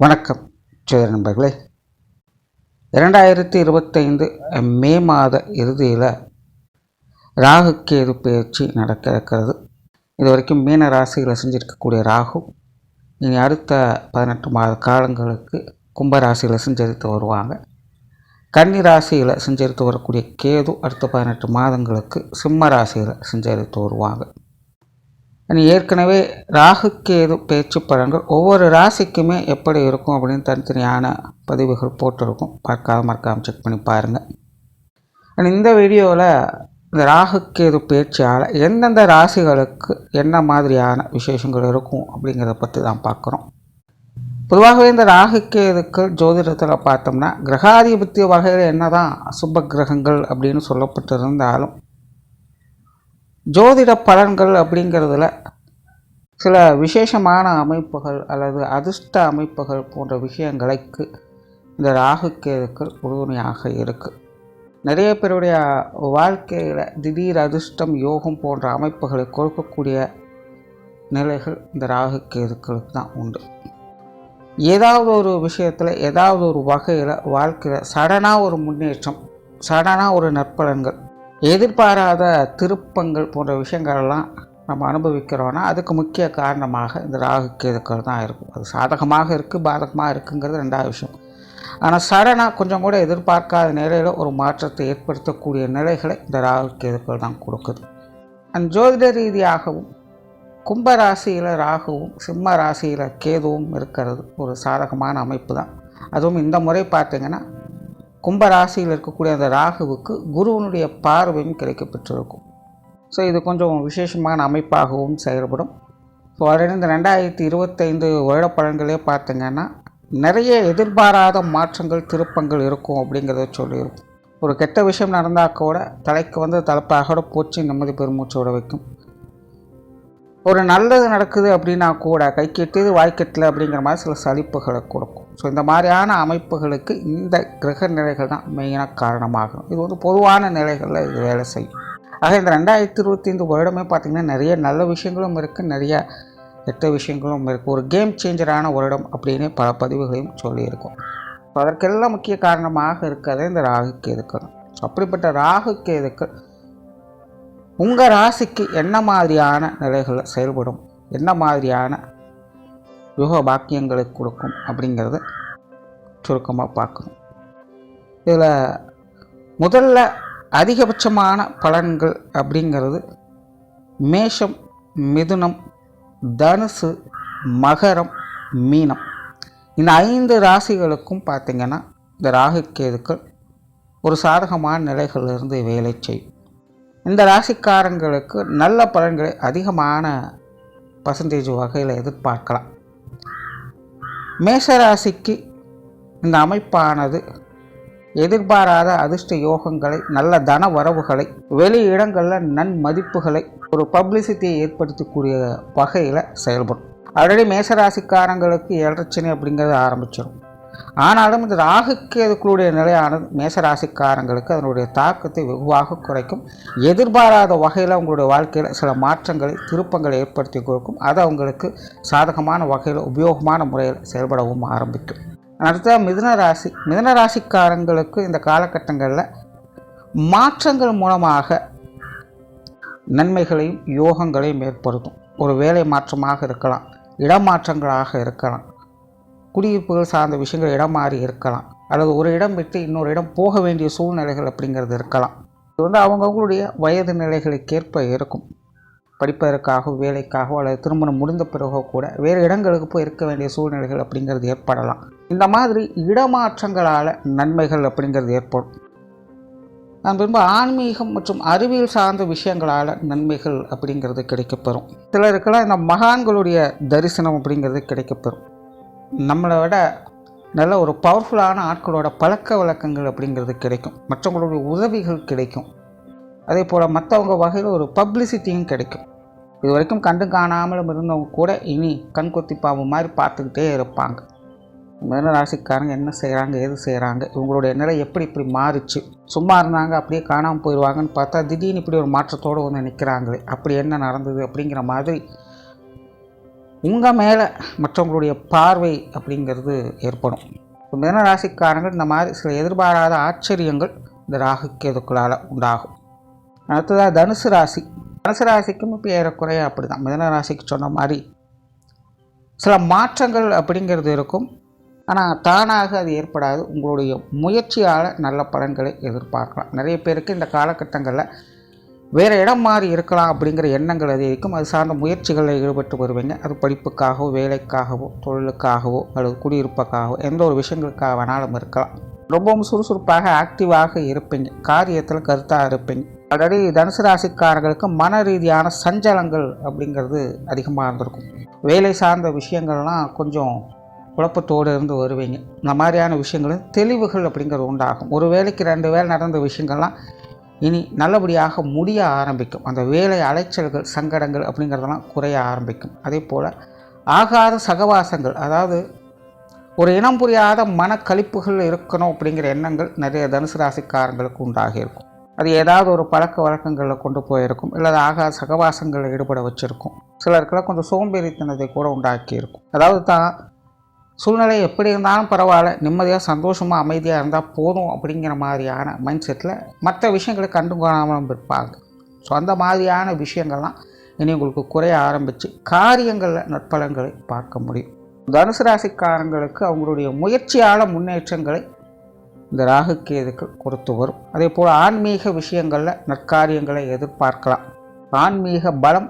வணக்கம் சேர் நண்பர்களே. இரண்டாயிரத்தி இருபத்தைந்து மே மாத இறுதியில் ராகு கேது பயிற்சி நடக்க இருக்கிறது இது வரைக்கும் மீன ராசியில் செஞ்சிருக்கக்கூடிய ராகு இனி அடுத்த பதினெட்டு மாத காலங்களுக்கு கும்ப ராசியில் செஞ்சரித்து வருவாங்க. கன்னி ராசியில் செஞ்சரித்து வரக்கூடிய கேது அடுத்த பதினெட்டு மாதங்களுக்கு சிம்ம ராசியில் செஞ்சரித்து வருவாங்க. ஏற்கனவே ராகு கேது பேச்சு பலன்கள் ஒவ்வொரு ராசிக்குமே எப்படி இருக்கும் அப்படின்னு தனித்தனியான பதிவுகள் போட்டிருக்கும். பார்க்காத மறக்காமல் செக் பண்ணி பாருங்கள் அண்ட் இந்த வீடியோவில் இந்த ராகு கேது பேச்சால் எந்தெந்த ராசிகளுக்கு என்ன மாதிரியான விசேஷங்கள் இருக்கும் அப்படிங்கிறத பற்றி தான் பார்க்குறோம். பொதுவாகவே இந்த ராகு கேதுக்கள் ஜோதிடத்தில் பார்த்தோம்னா கிரகாதிபத்திய வகையில் என்ன தான் சுப கிரகங்கள் அப்படின்னு சொல்லப்பட்டிருந்தாலும் ஜோதிட பலன்கள் அப்படிங்கிறதுல சில விசேஷமான அமைப்புகள் அல்லது அதிர்ஷ்ட அமைப்புகள் போன்ற விஷயங்களுக்கு இந்த ராகு கேதுக்கள் உறுதுணையாக இருக்குது நிறைய பேருடைய வாழ்க்கையில் திடீர் அதிர்ஷ்டம் யோகம் போன்ற அமைப்புகளை கொடுக்கக்கூடிய நிலைகள் இந்த ராகு கேதுக்களுக்கு தான் உண்டு. ஏதாவது ஒரு விஷயத்தில் ஏதாவது ஒரு வகையில் வாழ்க்கையில் சடனாக ஒரு முன்னேற்றம் சடனாக ஒரு நற்பலன்கள் எதிர்பாராத திருப்பங்கள் போன்ற விஷயங்கள்லாம் நம்ம அனுபவிக்கிறோன்னா அதுக்கு முக்கிய காரணமாக இந்த ராகு கேதுக்கள் தான் இருக்கும். அது சாதகமாக இருக்குது பாதகமாக இருக்குங்கிறது ரெண்டாவது விஷயம். ஆனால் சடனாக கொஞ்சம் கூட எதிர்பார்க்காத நிலையில் ஒரு மாற்றத்தை ஏற்படுத்தக்கூடிய நிலைகளை இந்த ராகு கேதுக்கள் தான் கொடுக்குது. அண்ட் ஜோதிட ரீதியாகவும் கும்ப ராசியில் ராகுவும் சிம்ம ராசியில் கேதுவும் இருக்கிறது ஒரு சாதகமான அமைப்பு தான். அதுவும் இந்த முறை பார்த்திங்கன்னா கும்பராசியில் இருக்கக்கூடிய அந்த ராகுவுக்கு குருவனுடைய பார்வையும் கிடைக்கப்பெற்றிருக்கும். ஸோ இது கொஞ்சம் விசேஷமான அமைப்பாகவும் செயல்படும். ஸோ இந்த ரெண்டாயிரத்தி இருபத்தைந்து வருட பலன்களே பார்த்திங்கன்னா நிறைய எதிர்பாராத மாற்றங்கள் திருப்பங்கள் இருக்கும் அப்படிங்கிறத சொல்லியிருக்கும். ஒரு கெட்ட விஷயம் நடந்தால் கூட தலைக்கு வந்து தலைப்பாக போச்சு நிம்மதி பெருமூச்சோட வைக்கும். ஒரு நல்லது நடக்குது அப்படின்னா கூட கை கெட்டியது வாய்க்கெட்டில் அப்படிங்கிற மாதிரி சில சலிப்புகளை கொடுக்கும். ஸோ இந்த மாதிரியான அமைப்புகளுக்கு இந்த கிரக நிலைகள் தான் மெயினாக காரணமாகும். இது வந்து பொதுவான நிலைகளில் இது வேலை செய்யும். ஆக இந்த ரெண்டாயிரத்தி இருபத்தி ஐந்து வருடமே பார்த்திங்கன்னா நிறைய நல்ல விஷயங்களும் இருக்குது நிறைய கெட்ட விஷயங்களும் இருக்குது ஒரு கேம் சேஞ்சரான வருடம் அப்படின்னு பல பதிவுகளையும் சொல்லியிருக்கோம். ஸோ அதற்கெல்லாம் முக்கிய காரணமாக இருக்கிறதே இந்த ராகு கேதுக்கள். அப்படிப்பட்ட ராகு கேதுக்கள் உங்கள் ராசிக்கு என்ன மாதிரியான நிலைகள் செயல்படும்? என்ன மாதிரியான யுக பாக்கியங்களை கொடுக்கும்? அப்படிங்கிறத சுருக்கமாக பார்க்கணும். இதில் முதல்ல அதிகபட்சமான பலன்கள் அப்படிங்கிறது மேஷம் மிதுனம் தனுசு மகரம் மீனம். இந்த ஐந்து ராசிகளுக்கும் பார்த்திங்கன்னா இந்த ராகு கேதுக்கள் ஒரு சாதகமான நிலைகளிலிருந்து வேலை செய்யும். இந்த ராசிக்காரங்களுக்கு நல்ல பலன்களை அதிகமான பர்சன்டேஜ் வகையில் எதிர்பார்க்கலாம். மேஷராசிக்கு இந்த அமைப்பானது எதிர்பாராத அதிர்ஷ்ட யோகங்களை நல்ல தன வரவுகளை வெளி இடங்களில் நன்மதிப்புகளை ஒரு பப்ளிசிட்டியை ஏற்படுத்தக்கூடிய வகையில் செயல்படும். ஆல்ரெடி மேஷராசிக்காரங்களுக்கு ஏழரச்சனை அப்படிங்கிறது ஆரம்பிச்சிடும் ஆனாலும் இந்த ராகுக்கேதுக்களுடைய நிலையானது மேசராசிக்காரங்களுக்கு அதனுடைய தாக்கத்தை வெகுவாக குறைக்கும். எதிர்பாராத வகையில் அவங்களுடைய வாழ்க்கையில் சில மாற்றங்களை திருப்பங்களை ஏற்படுத்தி கொடுக்கும். அது அவங்களுக்கு சாதகமான வகையில் உபயோகமான முறையில் செயல்படவும் ஆரம்பிக்கும். அடுத்த மிதுன ராசி. மிதுன ராசிக்காரங்களுக்கு இந்த காலகட்டங்களில் மாற்றங்கள் மூலமாக நன்மைகளையும் யோகங்களையும் ஏற்படுத்தும். ஒரு வேலை மாற்றமாக இருக்கலாம் இடமாற்றங்களாக இருக்கலாம். குடியிருப்புகள் சார்ந்த விஷயங்கள் இடம் மாறி இருக்கலாம். அல்லது ஒரு இடம் விட்டு இன்னொரு இடம் போக வேண்டிய சூழ்நிலைகள் அப்படிங்கிறது இருக்கலாம். இது வந்து அவங்கவுங்களுடைய வயது நிலைகளுக்கேற்ப இருக்கும். படிப்பதற்காகவோ வேலைக்காகவோ அல்லது திருமணம் முடிந்த பிறகோ கூட வேறு இடங்களுக்கு போய் இருக்க வேண்டிய சூழ்நிலைகள் அப்படிங்கிறது ஏற்படலாம். இந்த மாதிரி இடமாற்றங்களால் நன்மைகள் அப்படிங்கிறது ஏற்படும். நான் பின்பு ஆன்மீகம் மற்றும் அறிவியல் சார்ந்த விஷயங்களால் நன்மைகள் அப்படிங்கிறது கிடைக்கப்பெறும். சிலருக்கெல்லாம் இந்த மகான்களுடைய தரிசனம் அப்படிங்கிறது கிடைக்கப்பெறும். நம்மளை விட நல்ல ஒரு பவர்ஃபுல்லான ஆட்களோட பழக்க வழக்கங்கள் அப்படிங்கிறது கிடைக்கும். மற்றவங்களுடைய உதவிகள் கிடைக்கும். அதே போல் மற்றவங்க வகையில் ஒரு பப்ளிசிட்டியும் கிடைக்கும். இது வரைக்கும் கண்டு காணாமலும் இருந்தவங்க கூட இனி கண்கொத்தி பாம்பு மாதிரி பார்த்துக்கிட்டே இருப்பாங்க. மிதன ராசிக்காரங்க என்ன செய்கிறாங்க எது செய்கிறாங்க இவங்களுடைய நிலை எப்படி இப்படி மாறிச்சு சும்மா இருந்தாங்க அப்படியே காணாமல் போயிடுவாங்கன்னு பார்த்தா திடீர்னு இப்படி ஒரு மாற்றத்தோடு வந்து நிற்கிறாங்களே அப்படி என்ன நடந்தது அப்படிங்கிற மாதிரி உங்கள் மேலே மற்றவங்களுடைய பார்வை அப்படிங்கிறது ஏற்படும். இப்போ மிதன ராசிக்காரங்கள் இந்த மாதிரி சில எதிர்பாராத ஆச்சரியங்கள் இந்த ராகு கேதுக்களால் உண்டாகும். அடுத்ததாக தனுசு ராசி. தனுசு ராசிக்கும் இப்போ ஏறக்குறைய அப்படி தான் மிதன ராசிக்கு சொன்ன மாதிரி சில மாற்றங்கள் அப்படிங்கிறது இருக்கும். ஆனால் தானாக அது ஏற்படாது. உங்களுடைய முயற்சியால் நல்ல பலன்களை எதிர்பார்க்கலாம். நிறைய பேருக்கு இந்த காலகட்டங்களில் வேறு இடம் மாறி இருக்கலாம் அப்படிங்கிற எண்ணங்கள் அதிகரிக்கும் அது சார்ந்த முயற்சிகளில் ஈடுபட்டு வருவீங்க. அது படிப்புக்காகவோ வேலைக்காகவோ தொழிலுக்காகவோ அல்லது குடியிருப்புக்காகவோ எந்த ஒரு விஷயங்களுக்காக வேணாலும் இருக்கலாம். ரொம்பவும் சுறுசுறுப்பாக ஆக்டிவாக இருப்பீங்க. காரியத்தில் கருத்தாக இருப்பீங்க. ஆல்ரெடி தனுசு ராசிக்காரர்களுக்கு மன ரீதியான சஞ்சலங்கள் அப்படிங்கிறது அதிகமாக இருந்திருக்கும். வேலை சார்ந்த விஷயங்கள்லாம் கொஞ்சம் குழப்பத்தோடு இருந்து வருவீங்க. இந்த மாதிரியான விஷயங்களும் தெளிவுகள் அப்படிங்கிறது உண்டாகும். ஒரு வேலைக்கு ரெண்டு வேலை நடந்த விஷயங்கள்லாம் இனி நல்லபடியாக முடிய ஆரம்பிக்கும். அந்த வேலை அலைச்சல்கள் சங்கடங்கள் அப்படிங்கிறதெல்லாம் குறைய ஆரம்பிக்கும். அதே போல் ஆகாத சகவாசங்கள் அதாவது ஒரு இனம் புரியாத மனக்கழிப்புகள் இருக்கணும் அப்படிங்கிற எண்ணங்கள் நிறைய தனுசு ராசிக்காரங்களுக்கு உண்டாகி இருக்கும் அது ஏதாவது ஒரு பழக்க வழக்கங்களில் கொண்டு போயிருக்கும். இல்லை ஆகாத சகவாசங்களில் ஈடுபட வச்சுருக்கும். சிலருக்கெல்லாம் கொஞ்சம் சோம்பேறித்தனத்தை கூட உண்டாக்கி இருக்கும் அதாவது தான் சூழ்நிலை எப்படி இருந்தாலும் பரவாயில்ல. நிம்மதியாக சந்தோஷமாக அமைதியாக இருந்தால் போதும் அப்படிங்கிற மாதிரியான மைண்ட் செட்டில் மற்ற விஷயங்களை கண்டு காணாமலும் இருப்பாங்க. ஸோ அந்த மாதிரியான விஷயங்கள்லாம் இனி உங்களுக்கு குறைய ஆரம்பித்து காரியங்களில் நற்பலன்களை பார்க்க முடியும். தனுசு ராசிக்காரங்களுக்கு அவங்களுடைய முயற்சியால் முன்னேற்றங்களை இந்த ராகு கேதுக்கு கொடுத்து வரும். அதே போல் ஆன்மீக விஷயங்களில் நற்காரியங்களை எதிர்பார்க்கலாம். ஆன்மீக பலம்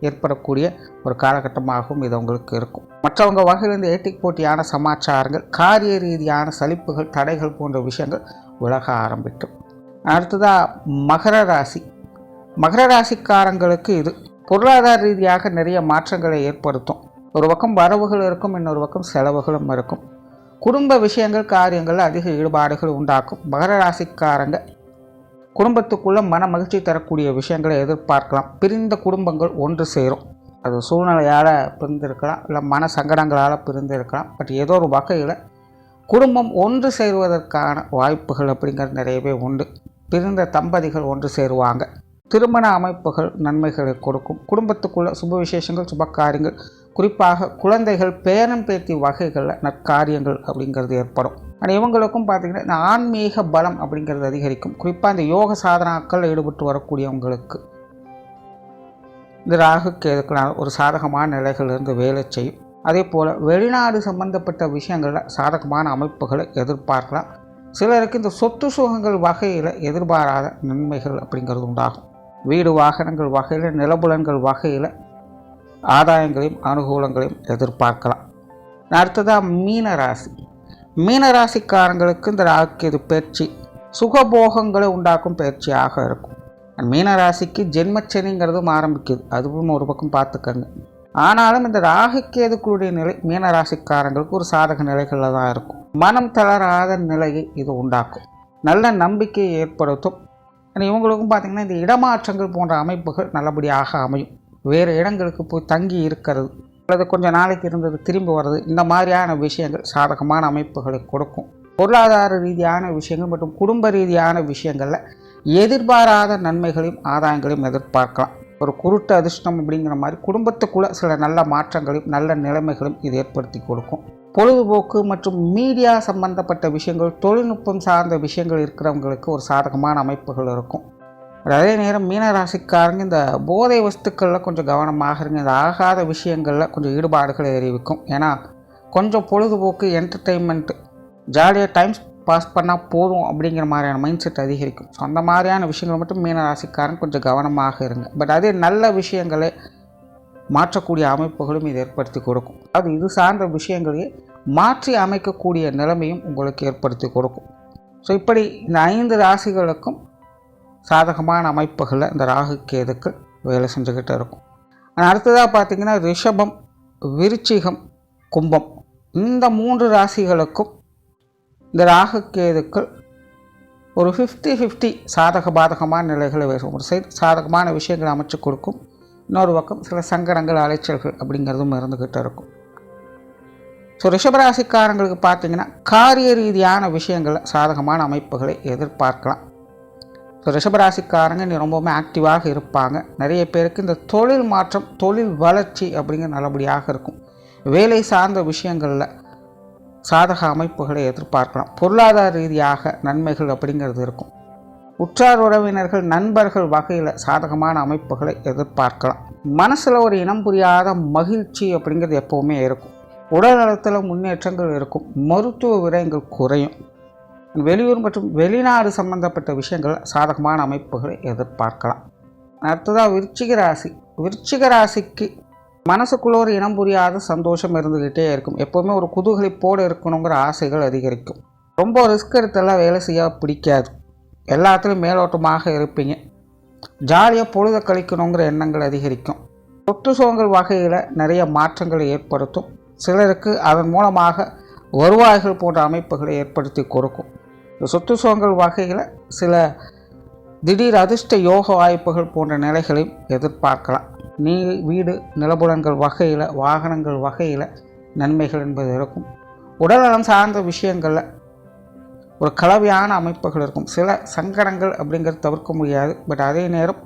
ஏற்படக்கூடிய ஒரு காலகட்டமாகவும் இது உங்களுக்கு இருக்கும். மற்றவங்க வகையிலிருந்து ஏட்டிக் போட்டியான சமாச்சாரங்கள் காரிய ரீதியான சலிப்புகள் தடைகள் போன்ற விஷயங்கள் விலக ஆரம்பிக்கும். அடுத்ததாக மகர ராசி. மகர ராசிக்காரங்களுக்கு இது பொருளாதார ரீதியாக நிறைய மாற்றங்களை ஏற்படுத்தும். ஒரு பக்கம் வரவுகள் இருக்கும் இன்னொரு பக்கம் செலவுகளும் இருக்கும். குடும்ப விஷயங்கள் காரியங்கள் அதிக ஈடுபாடுகள் உண்டாக்கும். மகர ராசிக்காரங்க குடும்பத்துக்குள்ளே மன மகிழ்ச்சி தரக்கூடிய விஷயங்களை எதிர்பார்க்கலாம். பிரிந்த குடும்பங்கள் ஒன்று சேரும். அது சூழ்நிலையால் பிரிந்திருக்கலாம் இல்லை மன சங்கடங்களால் பிரிந்திருக்கலாம். பட் ஏதோ ஒரு வகையில் குடும்பம் ஒன்று சேருவதற்கான வாய்ப்புகள் அப்படிங்கிறது நிறையவே உண்டு. பிரிந்த தம்பதிகள் ஒன்று சேருவாங்க. திருமண அமைப்புகள் நன்மைகளை கொடுக்கும். குடும்பத்துக்குள்ள சுப விசேஷங்கள் சுப காரியங்கள் குறிப்பாக குழந்தைகள் பேரன் பேத்தி வகைகளில் நற்காரியங்கள் அப்படிங்கிறது ஏற்படும். ஆனால் இவங்களுக்கும் பார்த்திங்கன்னா இந்த ஆன்மீக பலம் அப்படிங்கிறது அதிகரிக்கும். குறிப்பாக இந்த யோக சாதனாக்கள் ஈடுபட்டு வரக்கூடியவங்களுக்கு. இந்த ராகு கேதுக்களால் ஒரு சாதகமான நிலைகளிலிருந்து வேலை செய்யும். அதே போல் வெளிநாடு சம்பந்தப்பட்ட விஷயங்களில் சாதகமான அமைப்புகளை எதிர்பார்க்கலாம். சிலருக்கு இந்த சொத்து சுகங்கள் வகையில் எதிர்பாராத நன்மைகள் அப்படிங்கிறது உண்டாகும். வீடு வாகனங்கள் வகையில் நிலபுலன்கள் வகையில் ஆதாயங்களையும் அனுகூலங்களையும் எதிர்பார்க்கலாம். அடுத்ததாக மீனராசி. மீனராசிக்காரங்களுக்கு இந்த ராகுக்கேது பயிற்சி சுகபோகங்களை உண்டாக்கும் பயிற்சியாக இருக்கும். மீனராசிக்கு ஜென்மச்சனிங்கிறதும் ஆரம்பிக்குது. அதுவும் ஒரு பக்கம் பார்த்துக்கங்க. ஆனாலும் இந்த ராகுக்கேதுக்களுடைய நிலை மீனராசிக்காரங்களுக்கு ஒரு சாதக நிலைகளில் தான் இருக்கும். மனம் தளராத நிலையை இது உண்டாக்கும். நல்ல நம்பிக்கையை ஏற்படுத்தும். இவங்களுக்கும் பார்த்திங்கன்னா இந்த இடமாற்றங்கள் போன்ற அமைப்புகள் நல்லபடியாக அமையும். வேறு இடங்களுக்கு போய் தங்கி இருக்கிறது. அல்லது கொஞ்சம் நாளைக்கு இருந்தது திரும்பி வர்றது. இந்த மாதிரியான விஷயங்கள் சாதகமான அமைப்புகளை கொடுக்கும். பொருளாதார ரீதியான விஷயங்கள் மற்றும் குடும்ப ரீதியான விஷயங்களில் எதிர்பாராத நன்மைகளையும் ஆதாயங்களையும் எதிர்பார்க்கலாம். ஒரு குருட்டு அதிர்ஷ்டம் அப்படிங்கிற மாதிரி குடும்பத்துக்குள்ளே சில நல்ல மாற்றங்களையும் நல்ல நிலைமைகளையும் இது ஏற்படுத்தி கொடுக்கும். பொழுதுபோக்கு மற்றும் மீடியா சம்பந்தப்பட்ட விஷயங்கள் தொழில்நுட்பம் சார்ந்த விஷயங்கள் இருக்கிறவங்களுக்கு ஒரு சாதகமான அமைப்புகள் இருக்கும். அதே நேரம் மீனராசிக்காரங்க இந்த போதை வஸ்துக்களில் கொஞ்சம் கவனமாக இருங்க. இந்த ஆகாத விஷயங்களில் கொஞ்சம் ஈடுபாடுகளை அறிவிக்கும். ஏன்னா கொஞ்சம் பொழுதுபோக்கு என்டர்டெயின்மெண்ட்டு ஜாலியாக டைம் பாஸ் பண்ணால் போதும் அப்படிங்கிற மாதிரியான மைண்ட் செட் அதிகரிக்கும். ஸோ அந்த மாதிரியான விஷயங்கள் மட்டும் மீனராசிக்காரன் கொஞ்சம் கவனமாக இருங்க. பட் அதே நல்ல விஷயங்களை மாற்றக்கூடிய அமைப்புகளும் இது ஏற்படுத்தி கொடுக்கும். அது இது சார்ந்த விஷயங்களையே மாற்றி அமைக்கக்கூடிய நிலைமையும் உங்களுக்கு ஏற்படுத்தி கொடுக்கும். ஸோ இப்படி இந்த ஐந்து ராசிகளுக்கும் சாதகமான அமைப்புகளில் இந்த ராகு கேதுக்கள் வேலை செஞ்சுக்கிட்டு இருக்கும். ஆனால் அடுத்ததாக பார்த்திங்கன்னா ரிஷபம் விருச்சிகம் கும்பம். இந்த மூன்று ராசிகளுக்கும் இந்த ராகு கேதுக்கள் ஒரு ஃபிஃப்டி ஃபிஃப்டி சாதக பாதகமான நிலைகளை பேசும் ஒரு சைடு சாதகமான விஷயங்களை அமைச்சு கொடுக்கும். இன்னொரு பக்கம் சில சங்கடங்கள் அலைச்சல்கள் அப்படிங்கிறதும் இருந்துக்கிட்டு இருக்கும். ஸோ ரிஷபராசிக்காரங்களுக்கு பார்த்திங்கன்னா காரிய ரீதியான விஷயங்களில் சாதகமான அமைப்புகளை எதிர்பார்க்கலாம். ஸோ ரிஷபராசிக்காரங்க நீ ரொம்பவுமே ஆக்டிவாக இருப்பாங்க. நிறைய பேருக்கு இந்த தொழில் மாற்றம் தொழில் வளர்ச்சி அப்படிங்கிற நல்லபடியாக இருக்கும். வேலை சார்ந்த விஷயங்களில் சாதக அமைப்புகளை எதிர்பார்க்கலாம். பொருளாதார ரீதியாக நன்மைகள் அப்படிங்கிறது இருக்கும். உற்றார் உறவினர்கள் நண்பர்கள் வகையில் சாதகமான அமைப்புகளை எதிர்பார்க்கலாம். மனசில் ஒரு இனம் புரியாத மகிழ்ச்சி அப்படிங்கிறது எப்போவுமே இருக்கும். உடல் நலத்தில் முன்னேற்றங்கள் இருக்கும். மருத்துவ விரயங்கள் குறையும். வெளியூர் மற்றும் வெளிநாடு சம்பந்தப்பட்ட விஷயங்கள் சாதகமான அமைப்புகளை எதிர்பார்க்கலாம். அடுத்ததாக விருச்சிக ராசி. விருச்சிக ராசிக்கு மனசுக்குள்ள ஒரு இனம் புரியாத சந்தோஷம் இருந்துக்கிட்டே இருக்கும். எப்போவுமே ஒரு குதூகலிப்போடு இருக்கணுங்கிற ஆசைகள் அதிகரிக்கும். ரொம்ப ரிஸ்க் எடுத்தெல்லாம் வேலை செய்ய பிடிக்காது. எல்லாத்துலேயும் மேலோட்டமாக இருப்பீங்க. ஜாலியாக பொழுத கழிக்கணுங்கிற எண்ணங்கள் அதிகரிக்கும். சொத்து சுகங்கள் வகையில் நிறைய மாற்றங்களை ஏற்படுத்தும். சிலருக்கு அதன் மூலமாக வருவாய்கள் போன்ற அமைப்புகளை ஏற்படுத்தி கொடுக்கும். இந்த சொத்து சுகங்கள் வகையில் சில திடீர் அதிர்ஷ்ட யோக வாய்ப்புகள் போன்ற நிலைகளையும் எதிர்பார்க்கலாம். நீ வீடு நிலபுலன்கள் வகையில் வாகனங்கள் வகையில் நன்மைகள் என்பது இருக்கும். உடல்நலம் சார்ந்த விஷயங்களில் ஒரு கலவையான அமைப்புகள் இருக்கும். சில சங்கடங்கள் அப்படிங்கிறது தவிர்க்க முடியாது. பட் அதே நேரம்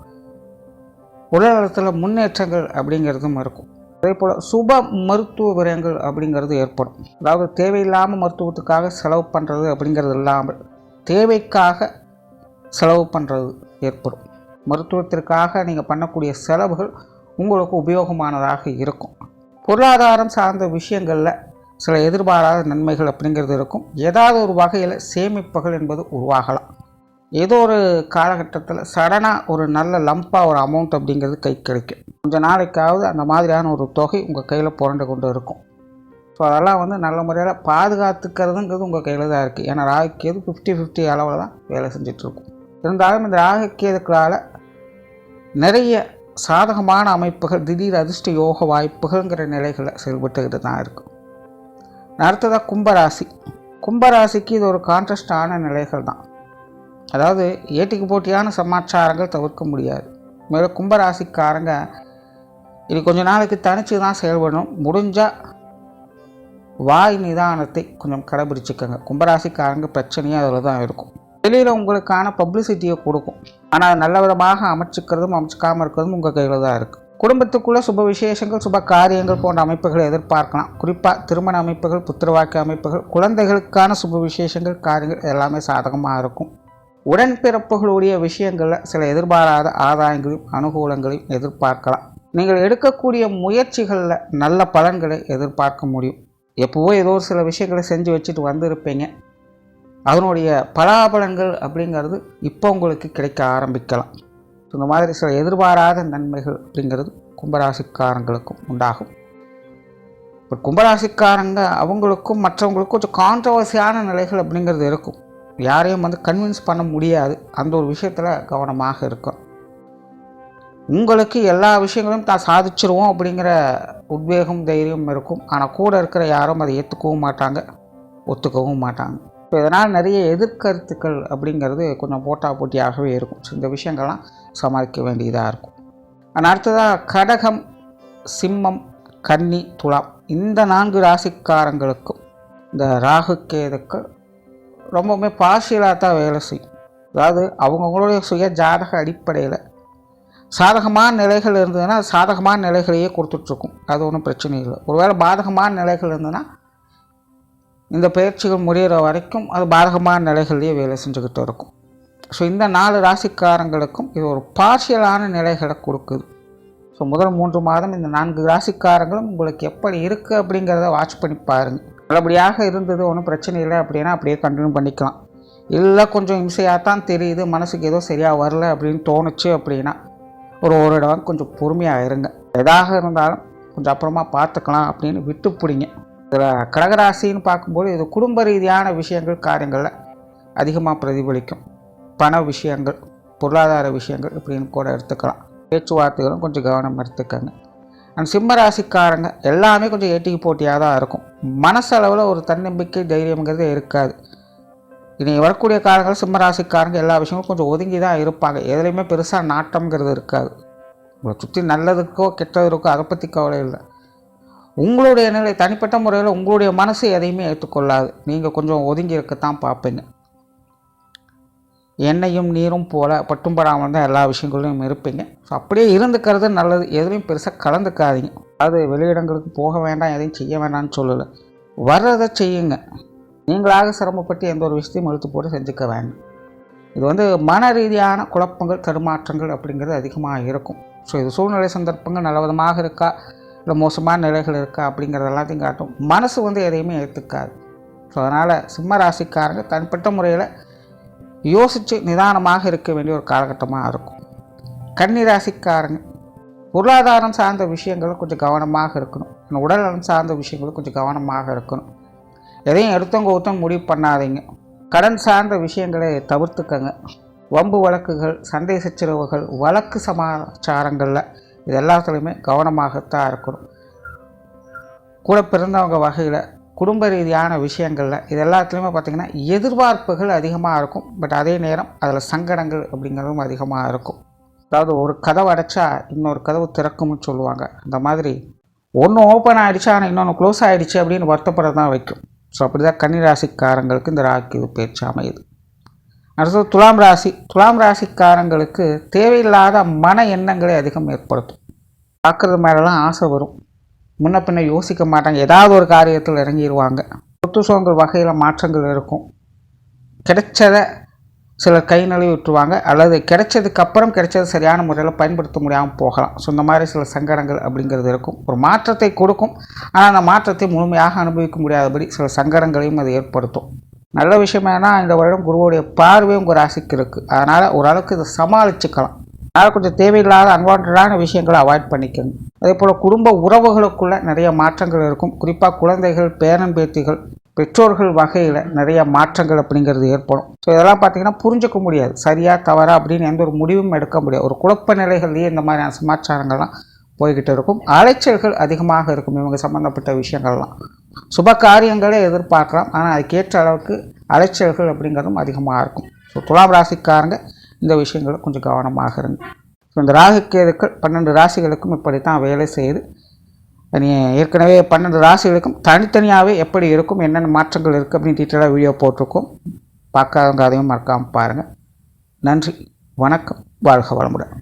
உடல்நலத்தில் முன்னேற்றங்கள் அப்படிங்கிறதும் இருக்கும். அதே போல் சுப மருத்துவ விரயங்கள் அப்படிங்கிறது ஏற்படும். அதாவது தேவையில்லாமல் மருத்துவத்துக்காக செலவு பண்ணுறது அப்படிங்கிறது இல்லாமல் தேவைக்காக செலவு பண்ணுறது ஏற்படும். மருத்துவத்திற்காக நீங்கள் பண்ணக்கூடிய செலவுகள் உங்களுக்கு உபயோகமானதாக இருக்கும். பொருளாதாரம் சார்ந்த விஷயங்களில் சில எதிர்பாராத நன்மைகள் அப்படிங்கிறது இருக்கும். ஏதாவது ஒரு வகையில் சேமிப்புகள் என்பது உருவாகலாம். ஏதோ ஒரு காலகட்டத்தில் சடனாக ஒரு நல்ல லம்பாக ஒரு அமௌண்ட் அப்படிங்கிறது கை கிடைக்கும். கொஞ்ச நாளைக்காவது அந்த மாதிரியான ஒரு தொகை உங்கள் கையில் புரண்டு கொண்டு இருக்கும். ஸோ அதெல்லாம் வந்து நல்ல முறையில் பாதுகாத்துக்கிறதுங்கிறது உங்கள் கையில் தான் இருக்குது ஏன்னா ராகுக்கேது ஃபிஃப்டி ஃபிஃப்டி அளவில் தான் வேலை செஞ்சிட்ருக்கும் இருந்தாலும் இந்த ராகுக்கேதுக்களால் நிறைய சாதகமான அமைப்புகள் திடீர் அதிர்ஷ்ட யோக வாய்ப்புகள்ங்கிற நிலைகளில் செயல்பட்டுக்கிட்டு தான் இருக்கும் அடுத்ததாக கும்பராசி. கும்பராசிக்கு இது ஒரு கான்ட்ரஸ்டான நிலைகள் தான். அதாவது ஏட்டிக்கு போட்டியான சமாச்சாரங்கள் தவிர்க்க முடியாது. மேலும் கும்பராசிக்காரங்க இது கொஞ்ச நாளைக்கு தனித்து தான் செயல்படணும். முடிஞ்சால் வாய் நிதானத்தை கொஞ்சம் கடைபிடிச்சிக்கோங்க. கும்பராசிக்காரங்க பிரச்சனையே அதில் தான் இருக்கும். வெளியில் உங்களுக்கான பப்ளிசிட்டியை கொடுக்கும். ஆனால் நல்ல விதமாக அமைச்சிக்கிறதும் அமைச்சிக்காமல் இருக்கிறதும் உங்கள் கையில் தான் இருக்குது குடும்பத்துக்குள்ளே சுப விசேஷங்கள் சுப காரியங்கள் போன்ற அமைப்புகளை எதிர்பார்க்கலாம். குறிப்பாக திருமண அமைப்புகள் புத்திரவாக்கிய அமைப்புகள் குழந்தைகளுக்கான சுப விசேஷங்கள் காரியங்கள் எல்லாமே சாதகமாக இருக்கும். உடன்பிறப்புகளுடைய விஷயங்களில் சில எதிர்பாராத ஆதாயங்களையும் அனுகூலங்களையும் எதிர்பார்க்கலாம். நீங்கள் எடுக்கக்கூடிய முயற்சிகளில் நல்ல பலன்களை எதிர்பார்க்க முடியும். எப்போவோ ஏதோ ஒரு சில விஷயங்களை செஞ்சு வச்சுட்டு வந்திருப்பீங்க. அதனுடைய பலாபலன்கள் அப்படிங்கிறது இப்போ உங்களுக்கு கிடைக்க ஆரம்பிக்கலாம். இந்த மாதிரி சில எதிர்பாராத நன்மைகள் அப்படிங்கிறது கும்பராசிக்காரங்களுக்கும் உண்டாகும். இப்போ கும்பராசிக்காரங்க அவங்களுக்கும் மற்றவங்களுக்கும் கொஞ்சம் கான்ட்ரவர்சியான நிலைகள் அப்படிங்கிறது இருக்கும். யாரையும் வந்து கன்வின்ஸ் பண்ண முடியாது. அந்த ஒரு விஷயத்தில் கவனமாக இருக்கும் உங்களுக்கு எல்லா விஷயங்களையும் தான் சாதிச்சிருவோம் அப்படிங்கிற உத்வேகம் தைரியம் இருக்கும். ஆனால் கூட இருக்கிற யாரும் அதை ஏற்றுக்கவும் மாட்டாங்க. ஒத்துக்கவும் மாட்டாங்க. இப்போ இதனால் நிறைய எதிர்கருத்துக்கள் அப்படிங்கிறது கொஞ்சம் போட்டா போட்டியாகவே இருக்கும். ஸோ இந்த விஷயங்கள்லாம் சமாளிக்க வேண்டியதாக இருக்கும். ஆனால் அடுத்ததாக கடகம் சிம்மம் கன்னி துலாம் இந்த நான்கு ராசிக்காரங்களுக்கும் இந்த ராகு கேதுக்கள் ரொம்பவுமே பார்ஷியலாக தான் வேலை செய்யும். அதாவது அவங்கவுங்களுடைய சுய ஜாதக அடிப்படையில் சாதகமான நிலைகள் இருந்ததுன்னா சாதகமான நிலைகளையே கொடுத்துட்ருக்கும். அது ஒன்றும் பிரச்சனை இல்லை. ஒருவேளை பாதகமான நிலைகள் இருந்ததுன்னா இந்த பயிற்சிகள் முடிகிற வரைக்கும் அது பாதகமான நிலைகள்லேயே வேலை செஞ்சுக்கிட்டு இருக்கும். ஸோ இந்த நாலு ராசிக்காரங்களுக்கும் இது ஒரு பார்ஷியலான நிலைகளை கொடுக்குது. ஸோ முதல் மூன்று மாதம் இந்த நான்கு ராசிக்காரங்களும் உங்களுக்கு எப்படி இருக்குது அப்படிங்கிறத வாட்ச் பண்ணி பாருங்கள் நல்லபடியாக இருந்தது ஒன்றும் பிரச்சனை இல்லை அப்படின்னா அப்படியே கண்டினியூ பண்ணிக்கலாம். இல்லை கொஞ்சம் இம்சையாக தான் தெரியுது மனசுக்கு ஏதோ சரியாக வரல அப்படின்னு தோணுச்சு அப்படின்னா ஒரு ஒரு இடம் கொஞ்சம் பொறுமையாக இருங்க. எதாக இருந்தாலும் கொஞ்சம் அப்புறமா பார்த்துக்கலாம் அப்படின்னு விட்டு பிடிங்க. இதில் கடகராசின்னு பார்க்கும்போது இது குடும்ப ரீதியான விஷயங்கள் காரியங்களில் அதிகமாக பிரதிபலிக்கும். பண விஷயங்கள் பொருளாதார விஷயங்கள் இப்படின்னு கூட எடுத்துக்கலாம். பேச்சுவார்த்தைகளும் கொஞ்சம் கவனம் எடுத்துக்கங்க. அண்ட் சிம்ம ராசிக்காரங்க எல்லாமே கொஞ்சம் ஏட்டிக்கு போட்டியாக தான் இருக்கும். மனசளவில் ஒரு தன்னம்பிக்கை தைரியங்கிறது இருக்காது. இனி வரக்கூடிய காரங்கள் சிம்மராசிக்காரங்க எல்லா விஷயமும் கொஞ்சம் ஒதுங்கி தான் இருப்பாங்க. எதுலேயுமே பெருசாக நாட்டம்ங்கிறது இருக்காது. உங்களை சுற்றி நல்லதுக்கோ கெட்டதுக்கோ அதை பற்றி கவலை இல்லை. உங்களுடைய நிலை தனிப்பட்ட முறையில் உங்களுடைய மனசு எதையுமே ஏற்றுக்கொள்ளாது. நீங்கள் கொஞ்சம் ஒதுங்கி இருக்கத்தான் பார்ப்பீங்க. எண்ணெயும் நீரும் போல பட்டும் படாமல் தான் எல்லா விஷயங்களையும் இருப்பீங்க. ஸோ அப்படியே இருந்துக்கிறது நல்லது. எதுலையும் பெருசாக கலந்துக்காதீங்க. அது வெளியிடங்களுக்கு போக வேண்டாம் எதையும் செய்ய வேண்டாம்னு சொல்லலை. வர்றதை செய்யுங்க. நீங்களாக சிரமப்பட்டு எந்த ஒரு விஷயத்தையும் எழுத்து போட்டு செஞ்சுக்க வேண்டாம். இது வந்து மன ரீதியான குழப்பங்கள் தடுமாற்றங்கள் அப்படிங்கிறது அதிகமாக இருக்கும். ஸோ இது சூழ்நிலை சந்தர்ப்பங்கள் நல்ல விதமாக இருக்கா? இல்லை மோசமான நிலைகள் இருக்கா? அப்படிங்கிறது எல்லாத்தையும் காட்டும். மனசு வந்து எதையுமே ஏற்றுக்காது ஸோ அதனால் சிம்ம ராசிக்காரங்க தனிப்பட்ட முறையில் யோசித்து நிதானமாக இருக்க வேண்டிய ஒரு காலகட்டமாக இருக்கும். கன்னிராசிக்காரங்க பொருளாதாரம் சார்ந்த விஷயங்கள் கொஞ்சம் கவனமாக இருக்கணும். உடல்நலம் சார்ந்த விஷயங்களும் கொஞ்சம் கவனமாக இருக்கணும். எதையும் எடுத்தவங்க ஒருத்தவங்க முடிவு பண்ணாதீங்க. கடன் சார்ந்த விஷயங்களை தவிர்த்துக்கங்க. வம்பு வழக்குகள் சண்டை சச்சரவுகள் வழக்கு சமாச்சாரங்களில் இது எல்லாத்துலேயுமே கவனமாகத்தான் இருக்கணும். கூட பிறந்தவங்க வகையில் குடும்ப ரீதியான விஷயங்களில் இது எல்லாத்துலேயுமே பார்த்திங்கன்னா எதிர்பார்ப்புகள் அதிகமாக இருக்கும். பட் அதே நேரம் அதில் சங்கடங்கள் அப்படிங்கிறதும் அதிகமாக இருக்கும். அதாவது ஒரு கதவு அடைச்சா இன்னொரு கதவு திறக்கும்னு சொல்லுவாங்க. அந்த மாதிரி ஒன்று ஓப்பன் ஆகிடுச்சா ஆனால் இன்னொன்று க்ளோஸ் ஆகிடுச்சு அப்படின்னு வருத்தப்பட தான் வைக்கும். ஸோ அப்படி தான் கன்னிராசிக்காரங்களுக்கு இந்த ராக்கி பேச்சு அமையுது. அடுத்தது துலாம் ராசி. துலாம் ராசிக்காரங்களுக்கு தேவையில்லாத மன எண்ணங்களை அதிகம் ஏற்படுத்தும். பார்க்குறது மேலெலாம் ஆசை வரும். முன்ன பின்ன யோசிக்க மாட்டாங்க. ஏதாவது ஒரு காரியத்தில் இறங்கிடுவாங்க சொத்து சுகங்கள் வகையில் மாற்றங்கள் இருக்கும். கிடைச்சதை சிலர் கை நழுவி விட்டுருவாங்க. அல்லது கிடைச்சதுக்கு அப்புறம் கிடைச்சது சரியான முறையில் பயன்படுத்த முடியாமல் போகலாம். ஸோ இந்த மாதிரி சில சங்கடங்கள் அப்படிங்கிறது இருக்கும். ஒரு மாற்றத்தை கொடுக்கும். ஆனால் அந்த மாற்றத்தை முழுமையாக அனுபவிக்க முடியாதபடி சில சங்கடங்களையும் அது ஏற்படுத்தும். நல்ல விஷயம் ஏன்னா இந்த வருடம் குருவோடைய பார்வையும் உங்கள் ராசிக்கு இருக்குது அதனால் ஓரளவுக்கு இதை சமாளிச்சுக்கலாம். அதனால் கொஞ்சம் தேவையில்லாத அன்வான்டான விஷயங்களை அவாய்ட் பண்ணிக்கணும். அதே போல் குடும்ப உறவுகளுக்குள்ளே நிறைய மாற்றங்கள் இருக்கும். குறிப்பாக குழந்தைகள் பேரன் பேத்திகள் பெற்றோர்கள் வகையில் நிறைய மாற்றங்கள் அப்படிங்கிறது ஏற்படும். ஸோ இதெல்லாம் பார்த்தீங்கன்னா புரிஞ்சுக்க முடியாது. சரியா தவறா அப்படின்னு எந்த ஒரு முடிவும் எடுக்க முடியாது. ஒரு குழப்ப நிலைகள்லேயே இந்த மாதிரியான சமாச்சாரங்கள்லாம் போய்கிட்டு இருக்கும். அலைச்சல்கள் அதிகமாக இருக்கும் இவங்க சம்மந்தப்பட்ட விஷயங்கள்லாம். சுப காரியங்களே எதிர்பார்க்கலாம். ஆனால் அதுக்கேற்ற அளவுக்கு அலைச்சல்கள் அப்படிங்கிறதும் அதிகமாக இருக்கும். ஸோ துலாம் ராசிக்காரங்க இந்த விஷயங்களை கொஞ்சம் கவனமாக இருங்க. ஸோ இந்த ராகுக்கேதுக்கள் பன்னெண்டு ராசிகளுக்கும் இப்படி தான் வேலை செய்யுது. நீ ஏற்கனவே பன்னெண்டு ராசிகளுக்கும் தனித்தனியாகவே எப்படி இருக்கும் என்னென்ன மாற்றங்கள் இருக்குது அப்படின்னு டீட்டெயிலாக வீடியோ போட்டிருக்கோம். பார்க்காதவங்க அதையும் மறக்காமல் பாருங்கள் நன்றி வணக்கம் வாழ்க வளமுடன்.